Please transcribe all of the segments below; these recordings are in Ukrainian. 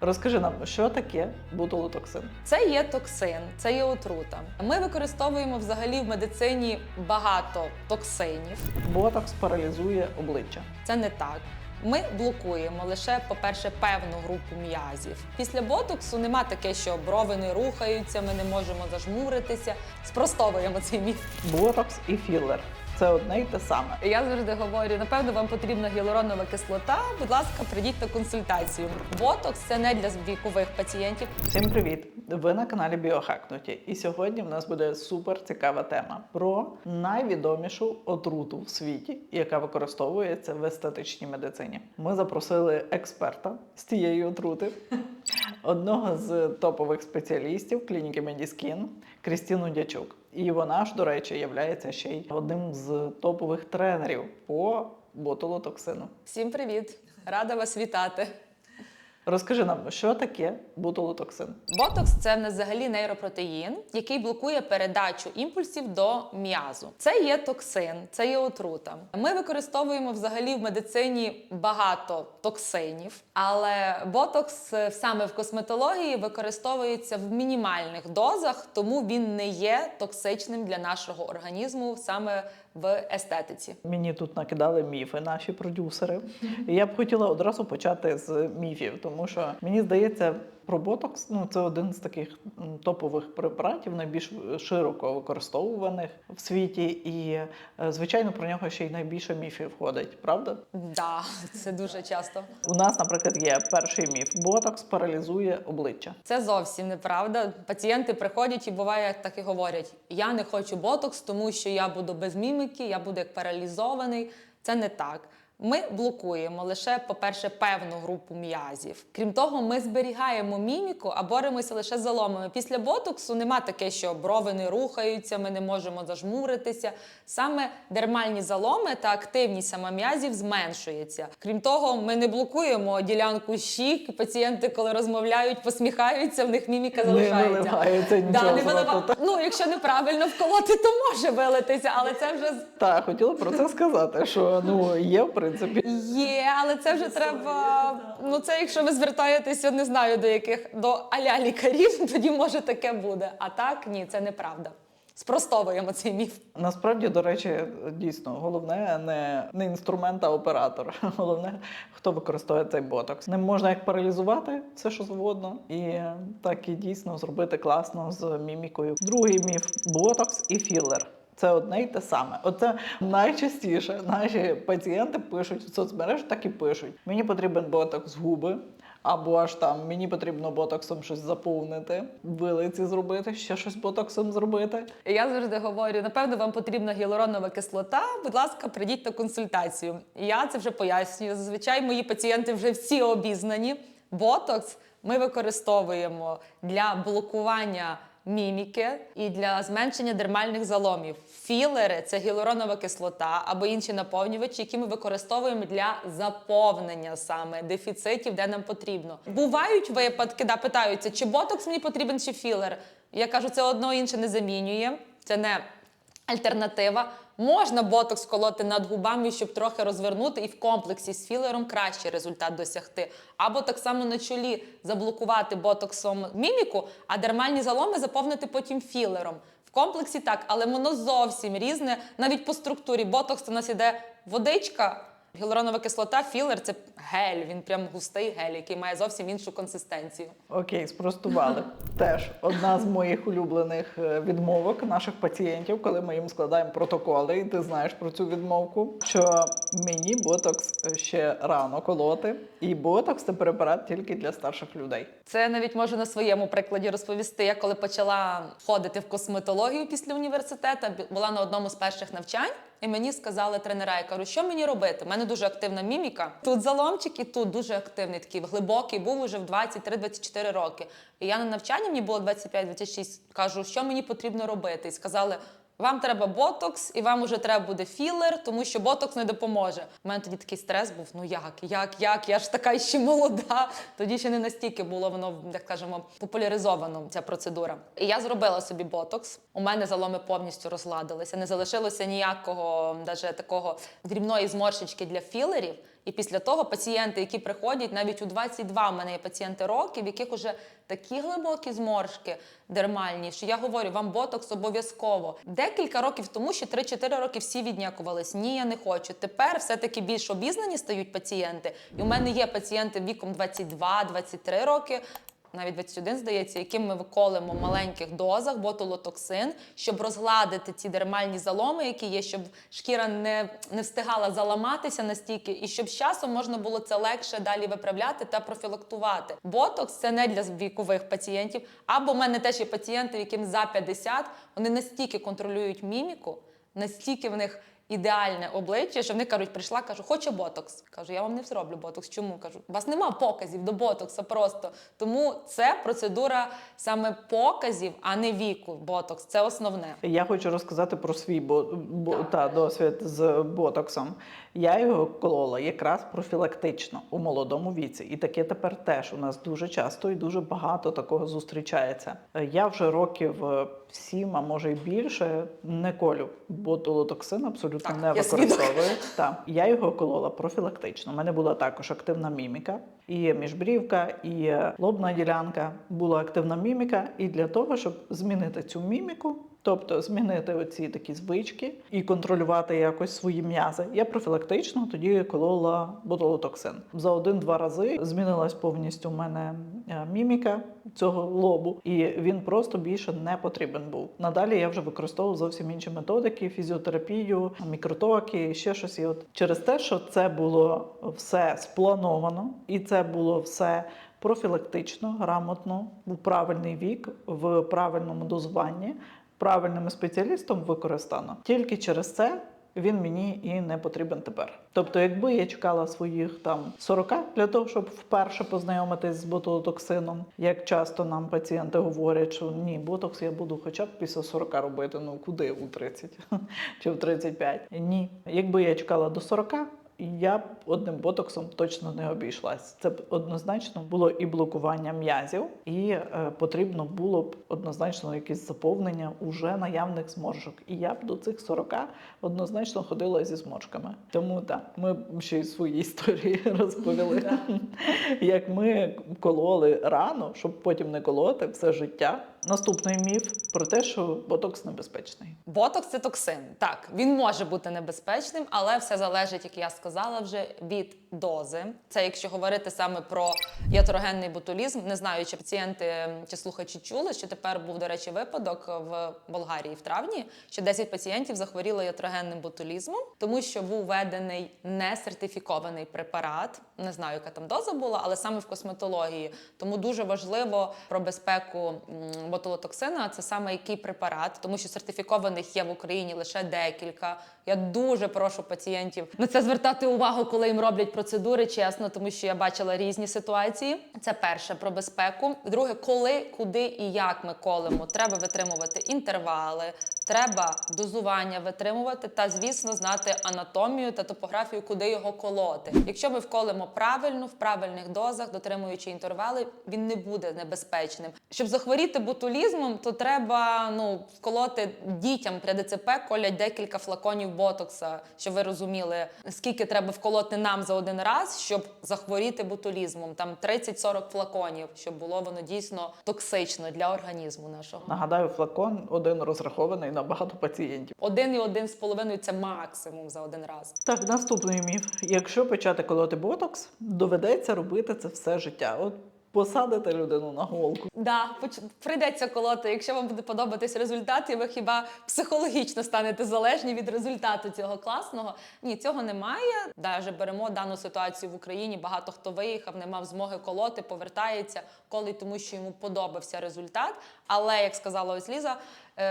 Розкажи нам, що таке ботулотоксин? Це є токсин, це є отрута. Ми використовуємо взагалі в медицині багато токсинів. Ботокс паралізує обличчя. Це не так. Ми блокуємо лише, по-перше, певну групу м'язів. Після ботоксу нема таке, що брови не рухаються, ми не можемо зажмуритися. Спростовуємо цей міф. Ботокс і філер це одне й те саме. Я завжди говорю: напевно, вам потрібна гіалуронова кислота. Будь ласка, прийдіть на консультацію. Ботокс це не для вікових пацієнтів. Всім привіт! Ви на каналі Біохакнуті. І сьогодні в нас буде супер цікава тема про найвідомішу отруту в світі, яка використовується в естетичній медицині. Ми запросили експерта з цієї отрути, одного з топових спеціалістів клініки Медіскін Крістіну Дячук. І вона ж, до речі, є ще й одним з топових тренерів по ботулотоксину. Всім привіт! Рада вас вітати. Розкажи нам, що таке ботулотоксин? Ботокс це взагалі нейропротеїн, який блокує передачу імпульсів до м'язу. Це є токсин, це є отрута. Ми використовуємо взагалі в медицині багато токсинів, але ботокс е, саме в косметології використовується в мінімальних дозах, тому він не є токсичним для нашого організму саме в естетиці. Мені тут накидали міфи наші продюсери. Я б хотіла одразу почати з міфів, тому що мені здається, про ботокс ну це один з таких топових препаратів, найбільш широко використовуваних в світі, і е, звичайно про нього ще й найбільше міфів входить, правда? Да, це дуже часто. У нас, наприклад, є перший міф: ботокс паралізує обличчя. Це зовсім неправда. Пацієнти приходять і буває так і говорять: я не хочу ботокс, тому що я буду без міміки, я буду як паралізований. Це не так. Ми блокуємо лише, по-перше, певну групу м'язів. Крім того, ми зберігаємо міміку, а боремося лише з заломами. Після ботоксу нема таке, що брови не рухаються, ми не можемо зажмуритися. Саме дермальні заломи та активність саме м'язів зменшується. Крім того, ми не блокуємо ділянку щік. Пацієнти, коли розмовляють, посміхаються, в них міміка залишається. нічого Да, не вилива... Ну, якщо неправильно вколоти, то може вилитися, але це вже Так, хотіла про це сказати, що ну є в принципі. Є, але це вже треба. Ну це якщо ви звертаєтеся, не знаю до яких до аля лікарів, тоді може таке буде. А так ні, це неправда. Спростовуємо цей міф. Насправді, до речі, дійсно головне не, не інструмент, а оператор. Головне, хто використовує цей ботокс. Не можна як паралізувати все, що завгодно, і так і дійсно зробити класно з мімікою. Другий міф ботокс і філер. Це одне й те саме. Оце найчастіше наші пацієнти пишуть в соцмережах, так і пишуть: мені потрібен ботокс губи. Або ж там мені потрібно ботоксом щось заповнити, вилиці зробити, ще щось ботоксом зробити. Я завжди говорю: напевно, вам потрібна гіалуронова кислота. Будь ласка, прийдіть на консультацію. І я це вже пояснюю. Зазвичай мої пацієнти вже всі обізнані. Ботокс ми використовуємо для блокування. Міміки і для зменшення дермальних заломів. Філери це гіалуронова кислота або інші наповнювачі, які ми використовуємо для заповнення саме дефіцитів, де нам потрібно. Бувають випадки, да, питаються, чи ботокс мені потрібен, чи філер. Я кажу, це одно інше не замінює. Це не альтернатива. Можна ботокс колоти над губами, щоб трохи розвернути, і в комплексі з філером кращий результат досягти. Або так само на чолі заблокувати ботоксом міміку, а дермальні заломи заповнити потім філером. В комплексі так, але воно зовсім різне. Навіть по структурі ботокс у нас іде водичка. Гіалуронова кислота, філер це гель. Він прям густий гель, який має зовсім іншу консистенцію. Окей, спростували. Теж одна з моїх улюблених е, відмовок наших пацієнтів, коли ми їм складаємо протоколи, і ти знаєш про цю відмовку, що мені ботокс ще рано колоти, і ботокс це препарат тільки для старших людей. Це навіть можу на своєму прикладі розповісти. Я коли почала ходити в косметологію після університету, була на одному з перших навчань, і мені сказали тренера, я кажу, що мені робити? У мене дуже активна міміка. Тут заломчик і тут дуже активний, такий глибокий, був уже в 23-24 роки. І я на навчанні мені було 25-26, кажу, що мені потрібно робити. І сказали. Вам треба ботокс, і вам уже треба буде філер, тому що ботокс не допоможе. У мене тоді такий стрес був: ну як, як, як? Я ж така ще молода. Тоді ще не настільки було воно, як кажемо, популяризовано ця процедура. І я зробила собі ботокс. У мене заломи повністю розладилися. Не залишилося ніякого, навіть такого дрібної зморшечки для філерів. І після того пацієнти, які приходять, навіть у 22 в мене є пацієнти років, в яких уже такі глибокі зморшки дермальні, що я говорю, вам ботокс обов'язково. Декілька років тому, ще 3-4 роки всі віднякувались. Ні, я не хочу. Тепер все-таки більш обізнані стають пацієнти. І у мене є пацієнти віком 22-23 роки. Навіть 21, здається, яким ми виколимо в маленьких дозах ботулотоксин, щоб розгладити ці дермальні заломи, які є, щоб шкіра не, не встигала заламатися настільки, і щоб з часом можна було це легше далі виправляти та профілактувати. Ботокс це не для вікових пацієнтів. Або в мене теж є пацієнти, яким за 50, вони настільки контролюють міміку, настільки в них ідеальне обличчя, що вони кажуть, прийшла, кажу, хочу ботокс. Кажу, я вам не зроблю ботокс. Чому? Кажу, у вас нема показів до ботокса просто. Тому це процедура саме показів, а не віку. Ботокс. Це основне. Я хочу розказати про свій бо, бо, та, досвід з ботоксом. Я його колола якраз профілактично у молодому віці. І таке тепер теж у нас дуже часто і дуже багато такого зустрічається. Е, Я вже років е, сім, а може й більше, не колю ботулотоксин, абсолютно Так, не використовую. Так, я його колола профілактично. У мене була також активна міміка, і міжбрівка, і е, лобна ділянка була активна міміка. І для того, щоб змінити цю міміку, тобто змінити оці такі звички і контролювати якось свої м'язи, я профілактично тоді колола ботулотоксин. За один-два рази змінилась повністю у мене е, міміка цього лобу, і він просто більше не потрібен був. Надалі я вже використовував зовсім інші методики, фізіотерапію, мікротоки, ще щось. І от через те, що це було все сплановано, і це було все профілактично, грамотно, в правильний вік, в правильному дозуванні, правильним спеціалістом використано. Тільки через це. Він мені і не потрібен тепер. Тобто, якби я чекала своїх там 40 для того, щоб вперше познайомитись з ботулотоксином, як часто нам пацієнти говорять, що ні, ботокс я буду хоча б після 40 робити. Ну куди у 30 чи в 35? Ні. Якби я чекала до 40, я б одним ботоксом точно не обійшлась. Це б однозначно було і блокування м'язів, і е, потрібно було б однозначно якесь заповнення уже наявних зморшок. І я б до цих 40 однозначно ходила зі зморшками. Тому так, ми ще й свої історії розповіли. Як ми кололи рано, щоб потім не колоти все життя. Наступний міф про те, що ботокс небезпечний. Ботокс це токсин. Так, він може бути небезпечним, але все залежить, як я сказала, вже від дози. Це якщо говорити саме про ятрогенний ботулізм. Не знаю, чи пацієнти чи слухачі чули, що тепер був, до речі, випадок в Болгарії в травні, що 10 пацієнтів захворіли ятрогенним ботулізмом, тому що був введений несертифікований препарат. Не знаю, яка там доза була, але саме в косметології. Тому дуже важливо про безпеку ботулотоксина. Це саме який препарат, тому що сертифікованих є в Україні лише декілька. Я дуже прошу пацієнтів на це звертати увагу, коли їм роблять процедури, чесно, тому що я бачила різні ситуації. Це перше про безпеку. Друге, коли, куди і як ми колемо. Треба витримувати інтервали. Треба дозування витримувати та, звісно, знати анатомію та топографію, куди його колоти. Якщо ми вколемо правильно, в правильних дозах, дотримуючи інтервали, він не буде небезпечним. Щоб захворіти ботулізмом, то треба ну вколоти дітям при ДЦП колять декілька флаконів ботокса, щоб ви розуміли, скільки треба вколоти нам за один раз, щоб захворіти ботулізмом. Там 30-40 флаконів, щоб було воно дійсно токсично для організму нашого. Нагадаю, флакон один розрахований на багато пацієнтів. Один і один з половиною це максимум за один раз. Так, наступний міф. Якщо почати колоти ботокс, доведеться робити це все життя. От посадите людину на голку. Да, поч- прийдеться колоти. Якщо вам буде подобатись результат, і ви хіба психологічно станете залежні від результату цього класного. Ні, цього немає. Даже беремо дану ситуацію в Україні. Багато хто виїхав, не мав змоги колоти, повертається коли тому, що йому подобався результат. Але як сказала ось Ліза,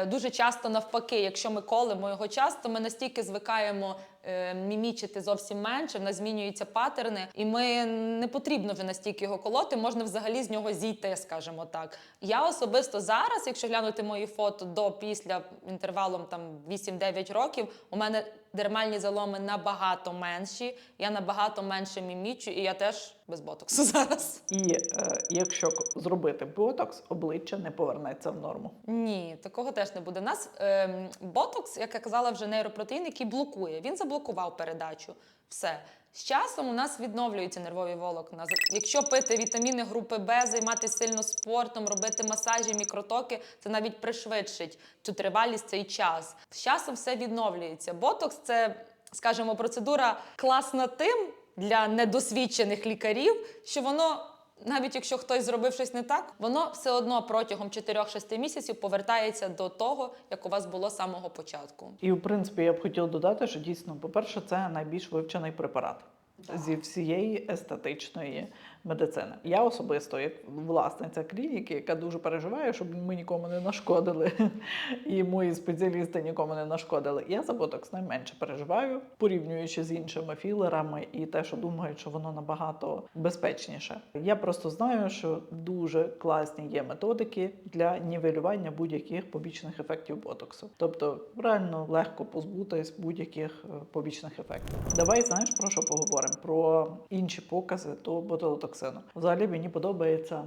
дуже часто навпаки, якщо ми колемо його часто, ми настільки звикаємо е, мімічити зовсім менше, в нас змінюються патерни, і ми не потрібно вже настільки його колоти, можна взагалі з нього зійти, скажімо так. Я особисто зараз, якщо глянути мої фото до після інтервалом там 8-9 років, у мене дермальні заломи набагато менші, я набагато менше мімічу, і я теж без ботоксу зараз. І е, якщо зробити ботокс, обличчя не повернеться в норму. Ні, такого теж не буде. У нас е, ботокс, як я казала, вже нейропротеїн, який блокує. Він заблокував передачу. Все. З часом у нас відновлюються нервові волокна. Якщо пити вітаміни групи Б, займатися сильно спортом, робити масажі, мікротоки, це навіть пришвидшить цю тривалість цей час. З часом все відновлюється. Ботокс це, скажімо, процедура класна тим для недосвідчених лікарів, що воно. Навіть якщо хтось зробив щось не так, воно все одно протягом 4-6 місяців повертається до того, як у вас було з самого початку. І в принципі я б хотіла додати, що дійсно, по-перше, це найбільш вивчений препарат зі всієї естетичної медицини. Я особисто, як власниця клініки, яка дуже переживає, щоб ми нікому не нашкодили, і мої спеціалісти нікому не нашкодили. Я за ботокс найменше переживаю, порівнюючи з іншими філерами і те, що думають, що воно набагато безпечніше. Я просто знаю, що дуже класні є методики для нівелювання будь-яких побічних ефектів ботоксу. Тобто реально легко позбутись будь-яких е, побічних ефектів. Давай знаєш про що поговоримо? Про інші покази до ботулотоксину. Взагалі мені подобається.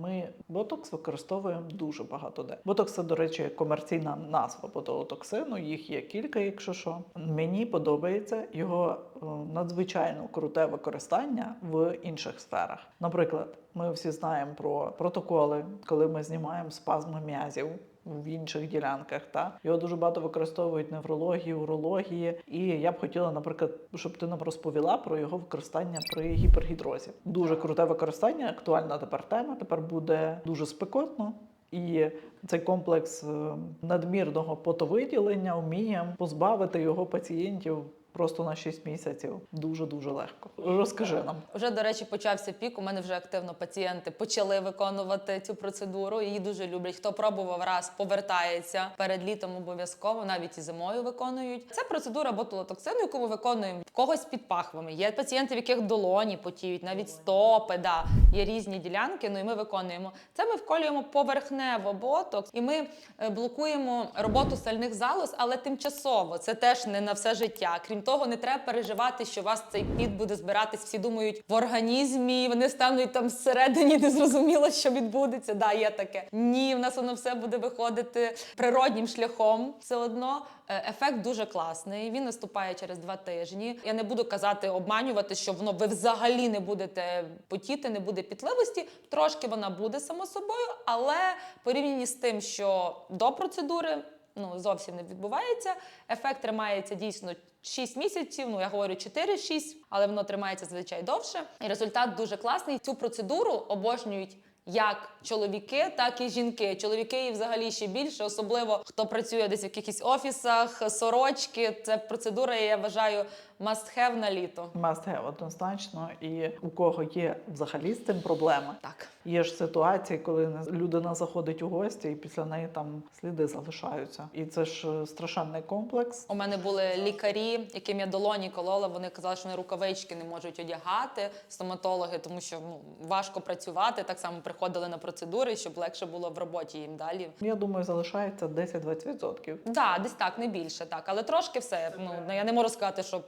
Ми ботокс використовуємо дуже багато де. Ботокс це, до речі, комерційна назва ботулотоксину. Їх є кілька, якщо що. Мені подобається його е, надзвичайно круте використання в інших сферах. Наприклад, ми всі знаємо про протоколи, коли ми знімаємо спазми м'язів. В інших ділянках та його дуже багато використовують неврології, урології. І я б хотіла, наприклад, щоб ти нам розповіла про його використання при гіпергідрозі. Дуже круте використання, актуальна тепер тема. Тепер буде дуже спекотно. І цей комплекс е, надмірного потовиділення вміє позбавити його пацієнтів просто на 6 місяців. Дуже дуже легко. Розкажи нам. Вже, до речі, почався пік. У мене вже активно пацієнти почали виконувати цю процедуру. Її дуже люблять. Хто пробував раз, повертається перед літом обов'язково, навіть і зимою виконують. Це процедура ботулотоксину, яку ми виконуємо в когось під пахвами. Є пацієнти, в яких долоні потіють, навіть стопи. Да. Є різні ділянки. Ну і ми виконуємо. Це ми вколюємо поверхнево ботокс, і ми е, блокуємо роботу сальних залоз, але тимчасово. Це теж не на все життя. Крім того, не треба переживати, що у вас цей піт буде збиратись. Всі думають в організмі, вони стануть там всередині, не зрозуміло, що відбудеться. Да, є таке. Ні, в нас воно все буде виходити природнім шляхом. Все одно Е, ефект дуже класний. Він наступає через два тижні. Я не буду казати, обманювати, що воно ви взагалі не будете потіти, не буде пітливості. Трошки вона буде само собою, але порівняні з тим, що до процедури ну зовсім не відбувається. Ефект тримається дійсно 6 місяців. Ну я говорю 4-6, але воно тримається зазвичай довше. І результат дуже класний. Цю процедуру обожнюють. Як чоловіки, так і жінки. Чоловіки і взагалі ще більше, особливо хто працює десь в якихось офісах, сорочки. Це процедура, я вважаю, must have на літо. Must have однозначно, і у кого є взагалі з цим проблеми. Так. Є ж ситуації, коли людина заходить у гості, і після неї там сліди залишаються. І це ж е, страшенний комплекс. У мене були лікарі, яким я долоні колола. Вони казали, що вони рукавички не можуть одягати, стоматологи, тому що ну важко працювати. Так само приходили на процедури, щоб легше було в роботі їм далі. Я думаю, залишається 10-20%. Да, десь так, не більше, так, але трошки все. Ну я не можу сказати, що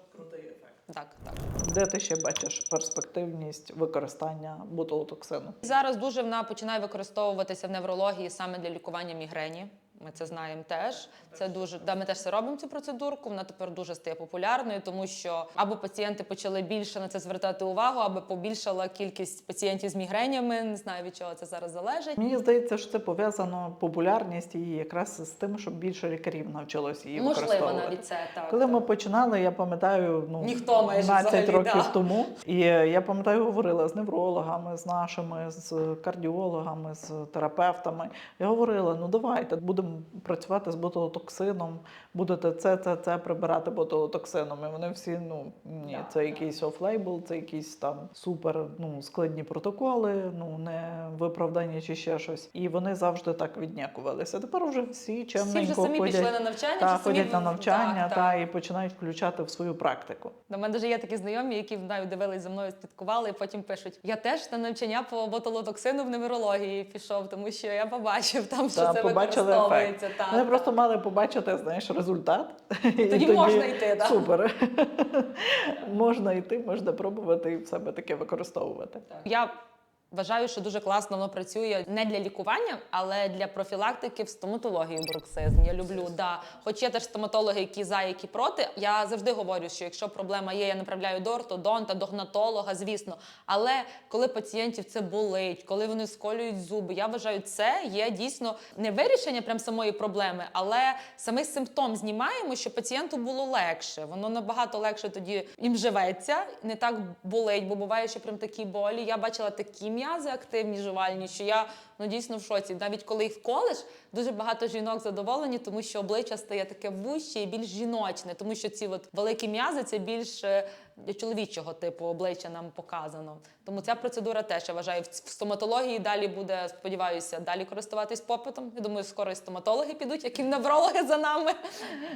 так, так. Де ти ще бачиш перспективність використання ботулотоксину? Зараз дуже вона починає використовуватися в неврології саме для лікування мігрені. Ми це знаємо теж. Це дуже да, ми теж це робимо цю процедурку. Вона тепер дуже стає популярною, тому що або пацієнти почали більше на це звертати увагу, або побільшала кількість пацієнтів з мігренями. Не знаю від чого це зараз залежить. Мені здається, що це пов'язано популярність її якраз з тим, щоб більше лікарів навчилось її Можливо, використовувати. навіть це так. Коли ми починали, я пам'ятаю, ну Ніхто майже 15 взагалі, років да. тому. І я пам'ятаю, говорила з неврологами, з нашими, з кардіологами, з терапевтами. Я говорила: ну давайте будемо працювати з ботулотоксином, будете це, це, це прибирати ботулотоксином. І вони всі, ну ні, це якийсь офлейбл, це якісь там супер ну, складні протоколи, ну не виправдані чи ще щось. І вони завжди так віднякувалися. Тепер вже всі чемненько Всі вже самі ходять. пішли на навчання, Та, чи самі ходять на навчання так, та, так. і починають включати в свою практику. До мене вже є такі знайомі, які знаю, дивились за мною, слідкували, і потім пишуть: я теж на навчання по ботулотоксину в неврології пішов, тому що я побачив там, що Та, це побачили використовується. Так, Вони так. просто мали побачити, знаєш, результат. І тоді можна йти, так? Супер. можна йти, можна пробувати і в себе таке використовувати. Я Вважаю, що дуже класно воно працює не для лікування, але для профілактики в стоматології бруксизм. Я люблю, да. Хоч є теж стоматологи, які за, які проти. Я завжди говорю, що якщо проблема є, я направляю до ортодонта, до гнатолога, звісно. Але коли пацієнтів це болить, коли вони сколюють зуби, я вважаю, це є дійсно не вирішення прям самої проблеми, але самий симптом знімаємо, що пацієнту було легше. Воно набагато легше тоді їм живеться, не так болить, бо буває, що прям такі болі. Я бачила такі м'язи активні, жувальні, що я ну дійсно в шоці. Навіть коли їх вколиш, дуже багато жінок задоволені, тому що обличчя стає таке вуще і більш жіночне, тому що ці от великі м'язи це більш е, чоловічого типу обличчя нам показано. Тому ця процедура теж я вважаю в стоматології далі буде, сподіваюся, далі користуватись попитом. Я думаю, скоро і стоматологи підуть, як і неврологи за нами.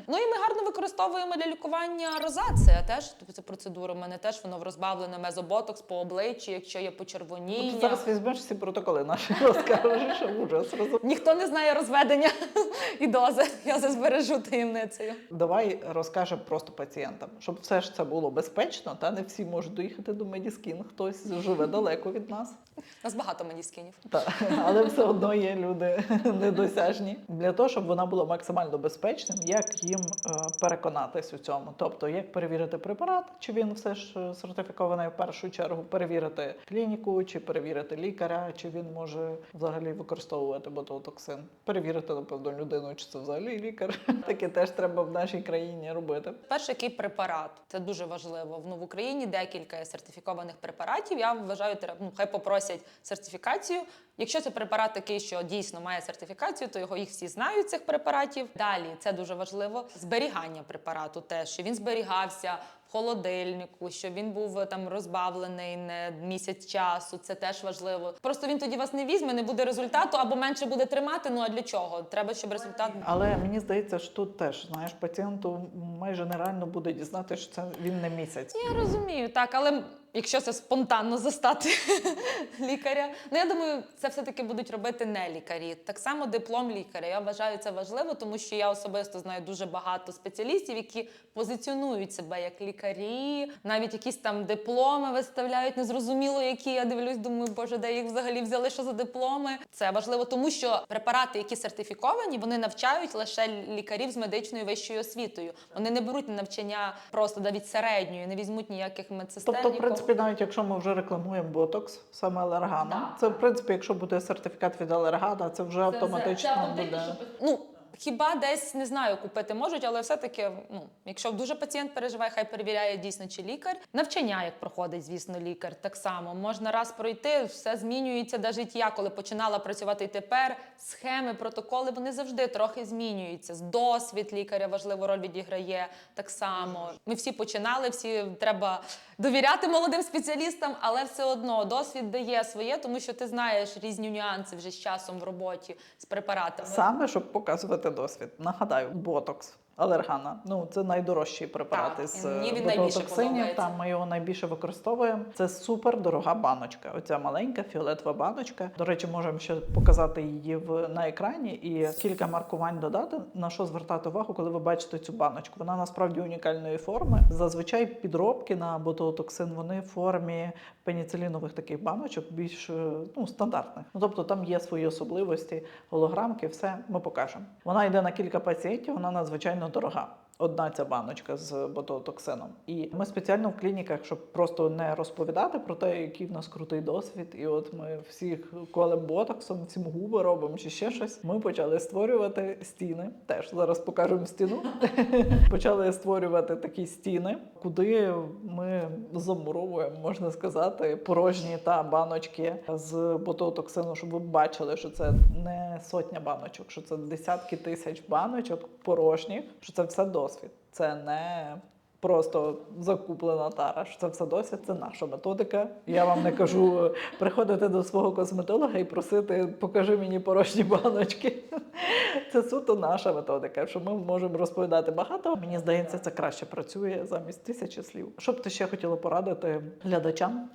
Ну і ми гарно використовуємо для лікування розація. Теж тобто це процедура. У мене теж воно розбавлене мезоботокс по обличчі, якщо є почервоніння. зараз візьмеш всі протоколи наші розкажеш, що ужас. Ніхто не знає розведення і дози. Я збережу таємницею. Давай розкажемо просто пацієнтам, щоб все ж це було безпечно, та не всі можуть доїхати до Медіскін, хтось живе далеко від нас. У нас багато медіскінів. Та, але все одно є люди недосяжні. Для того, щоб вона була максимально безпечним, як їм е, переконатись у цьому? Тобто, як перевірити препарат, чи він все ж е, сертифікований в першу чергу, перевірити клініку, чи перевірити лікаря, чи він може взагалі використовувати ботулотоксин, перевірити, напевно, людину, чи це взагалі лікар. Таке теж треба в нашій країні робити. Перше, який препарат це дуже важливо. Ну, в Україні декілька сертифікованих препаратів. Я вважаю, ну, хай попросять сертифікацію. Якщо це препарат такий, що дійсно має сертифікацію, то його їх всі знають цих препаратів. Далі це дуже важливо. Зберігання препарату, теж що він зберігався в холодильнику, що він був е, там розбавлений не місяць часу. Це теж важливо. Просто він тоді вас не візьме, не буде результату або менше буде тримати. Ну а для чого? Треба, щоб результат Але мені здається, що тут теж знаєш, пацієнту майже нереально буде дізнати, що це він не місяць. Я розумію, так, але якщо це спонтанно застати лікаря, ну я думаю, це все-таки будуть робити не лікарі. Так само диплом лікаря. Я вважаю це важливо, тому що я особисто знаю дуже багато спеціалістів, які позиціонують себе як лікарі, навіть якісь там дипломи виставляють, незрозуміло, які. Я дивлюсь, думаю, боже, де їх взагалі взяли, що за дипломи. Це важливо, тому що препарати, які сертифіковані, вони навчають лише лікарів з медичною вищою освітою. Вони не беруть на навчання просто навіть середньої, не візьмуть ніяких медсестер. Тобто. Принципі, навіть якщо ми вже рекламуємо ботокс, саме алергана, Так. це в принципі, якщо буде сертифікат від алергана, це вже автоматично буде. Ну, хіба десь не знаю, купити можуть, але все-таки, ну, якщо дуже пацієнт переживає, хай перевіряє дійсно чи лікар. Навчання, як проходить, звісно, лікар, так само можна раз пройти, все змінюється. Навіть я, коли починала працювати і тепер, схеми, протоколи вони завжди трохи змінюються. З досвід лікаря важливу роль відіграє так само. Ми всі починали, всі треба довіряти молодим спеціалістам, але все одно досвід дає своє, тому що ти знаєш різні нюанси вже з часом в роботі з препаратами. Саме щоб показувати досвід. Нагадаю, ботокс. Алергана, ну це найдорожчий препарат Так, із е, ботулотоксинів. Там ми його найбільше використовуємо. Це супер дорога баночка. Оця маленька фіолетова баночка. До речі, можемо ще показати її в на екрані і кілька маркувань додати. На що звертати увагу, коли ви бачите цю баночку? Вона насправді унікальної форми. Зазвичай підробки на ботулотоксин вони в формі пеніцилінових таких баночок, більш е, ну стандартних. Ну тобто там є свої особливості, голограмки, все ми покажемо. Вона йде на кілька пацієнтів, вона надзвичайно дорога. Одна ця баночка з ботулотоксином. І ми спеціально в клініках, щоб просто не розповідати про те, який в нас крутий досвід, і от ми всіх колем ботоксом, всім губи робимо чи ще щось. Ми почали створювати стіни. Теж зараз покажемо стіну. почали створювати такі стіни, куди ми замуровуємо, можна сказати, порожні та баночки з ботулотоксину, щоб ви бачили, що це не сотня баночок, що це десятки тисяч баночок порожніх, що це все досвід. Це не просто закуплена тара. Що це все досвід, це наша методика. Я вам не кажу приходити до свого косметолога і просити, покажи мені порожні баночки. Це суто наша методика, що ми можемо розповідати багато. Мені здається, це краще працює замість тисячі слів. Що б ти ще хотіла порадити глядачам,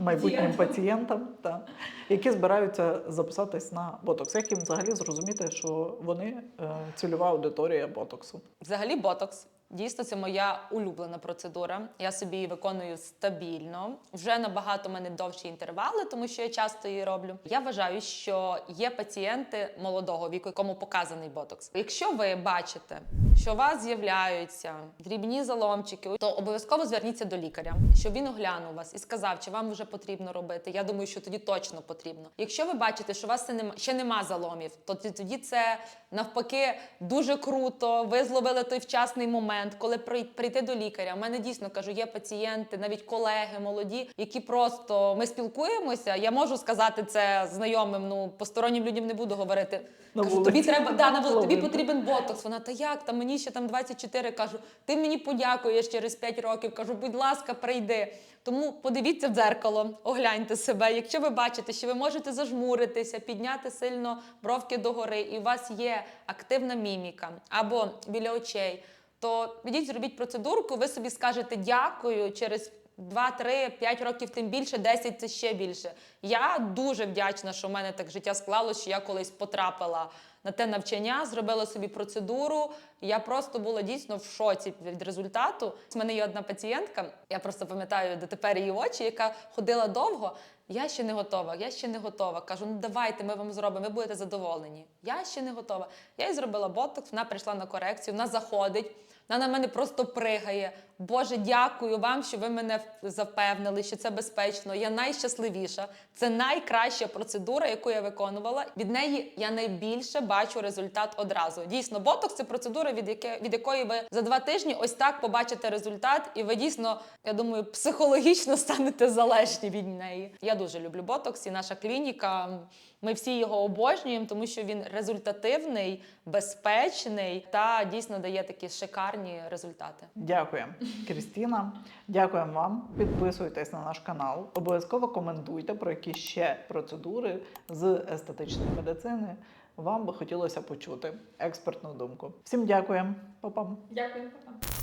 майбутнім пацієнтам, та, які збираються записатись на ботокс? Як їм взагалі зрозуміти, що вони е, цільова аудиторія ботоксу? Взагалі, ботокс Дійсно, це моя улюблена процедура. Я собі її виконую стабільно. Вже набагато в мене довші інтервали, тому що я часто її роблю. Я вважаю, що є пацієнти молодого віку, якому показаний ботокс. Якщо ви бачите, що у вас з'являються дрібні заломчики, то обов'язково зверніться до лікаря, щоб він оглянув вас і сказав, чи вам вже потрібно робити. Я думаю, що тоді точно потрібно. Якщо ви бачите, що у вас ще нема заломів, то тоді це навпаки дуже круто. Ви зловили той вчасний момент, коли прий- прийти до лікаря. У мене дійсно кажу, є пацієнти, навіть колеги молоді, які просто ми спілкуємося. Я можу сказати це знайомим. Ну постороннім людям не буду говорити. На кажу, вулиці. тобі треба да, на вулиці, тобі потрібен ботокс. Вона та як там мені ще там 24, кажу, ти мені подякуєш через 5 років. Кажу, будь ласка, прийди. Тому подивіться в дзеркало, огляньте себе. Якщо ви бачите, що ви можете зажмуритися, підняти сильно бровки догори, і у вас є активна міміка або біля очей, то підіть, зробіть процедурку, ви собі скажете дякую через 2, 3, 5 років, тим більше, 10 це ще більше. Я дуже вдячна, що в мене так життя склалося, що я колись потрапила на те навчання, зробила собі процедуру. Я просто була дійсно в шоці від результату. У мене є одна пацієнтка, я просто пам'ятаю дотепер її очі, яка ходила довго. Я ще не готова, я ще не готова. Кажу, ну давайте, ми вам зробимо, ви будете задоволені. Я ще не готова. Я їй зробила ботокс, вона прийшла на корекцію, вона заходить. Вона на мене просто пригає. Боже, дякую вам, що ви мене запевнили, що це безпечно. Я найщасливіша. Це найкраща процедура, яку я виконувала. Від неї я найбільше бачу результат одразу. Дійсно, ботокс це процедура, від, яке, від якої ви за два тижні ось так побачите результат, і ви дійсно, я думаю, психологічно станете залежні від неї. Я дуже люблю ботокс, і наша клініка. Ми всі його обожнюємо, тому що він результативний, безпечний та дійсно дає такі шикарні результати. Дякую, Крістіна. Дякуємо вам. Підписуйтесь на наш канал. Обов'язково коментуйте, про які ще процедури з естетичної медицини вам би хотілося почути експертну думку. Всім дякуємо, Па-пам. Дякую, папа.